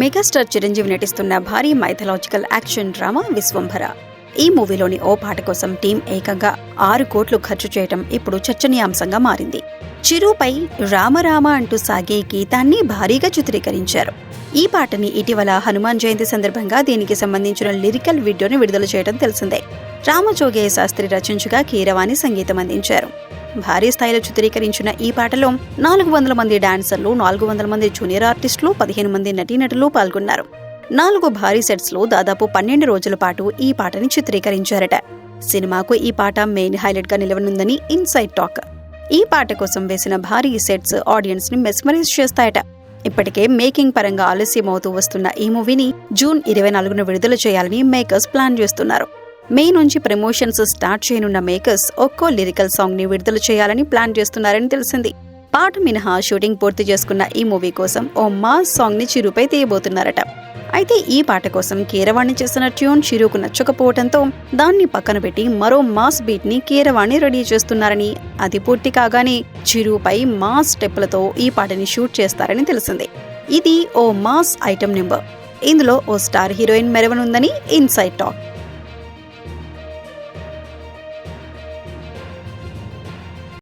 Megastar Chiranjeevi నటిస్తున్న భారీ mythological action drama Vishwambhara. ఈ మూవీలోని ఓ పాట కోసం టీం ఏకంగా ఆరు కోట్లు ఖర్చు చేయటం ఇప్పుడు చర్చనీయాంశంగా మారింది. చిరుపై రామరామ అంటూ సాగే గీతాన్ని భారీగా చిత్రీకరించారు. ఈ పాటని ఇటీవల హనుమాన్ జయంతి సందర్భంగా దీనికి సంబంధించిన లిరికల్ వీడియోని విడుదల చేయడం తెలిసిందే. రామజోగయ్య శాస్త్రి రచించగా కీరవాణి సంగీతం అందించారు. భారీ స్థాయిలో చిత్రీకరించిన ఈ పాటలో నాలుగు వందల మంది డాన్సర్లు నాలుగు వందల మంది జూనియర్ ఆర్టిస్టులు పదిహేను మంది నటీనటులు పాల్గొన్నారు. నాలుగు భారీ సెట్స్లో దాదాపు పన్నెండు రోజుల పాటు ఈ పాటని చిత్రీకరించారట. సినిమాకు ఈ పాట మెయిన్ హైలైట్గా నిలవనుందని ఇన్సైడ్ టాక్. ఈ పాట కోసం వేసిన భారీ సెట్స్ ఆడియన్స్ని మెస్మరైజ్ చేస్తాయట. ఇప్పటికే మేకింగ్ పరంగా ఆలస్యమవుతూ వస్తున్న ఈ మూవీని జూన్ ఇరవై నాలుగున విడుదల చేయాలని మేకర్స్ ప్లాన్ చేస్తున్నారు. మే నుంచి ప్రమోషన్స్ స్టార్ట్ చేయనున్న మేకర్స్ ఒక్కో లిరికల్ సాంగ్ని విడుదల చేయాలని ప్లాన్ చేస్తున్నారని తెలిసింది. పాట మినహా షూటింగ్ పూర్తి చేసుకున్న ఈ మూవీ కోసం ఓ మాస్ సాంగ్ని చిరుపై తీయబోతున్నారట. అయితే ఈ పాట కోసం కీరవాణి చేసిన ట్యూన్ చిరుకు నచ్చకపోవడంతో దాన్ని పక్కన పెట్టి మరో మాస్ బీట్ని కీరవాణి రెడీ చేస్తున్నారని అది పూర్తి కాగానే చిరుపై మాస్ స్టెప్పులతో ఈ పాటని షూట్ చేస్తారని తెలిసింది. ఇది ఓ మాస్ ఐటమ్ నెంబర్. ఇందులో ఓ స్టార్ హీరోయిన్ మెరవనుందని ఇన్సైడ్ టాక్.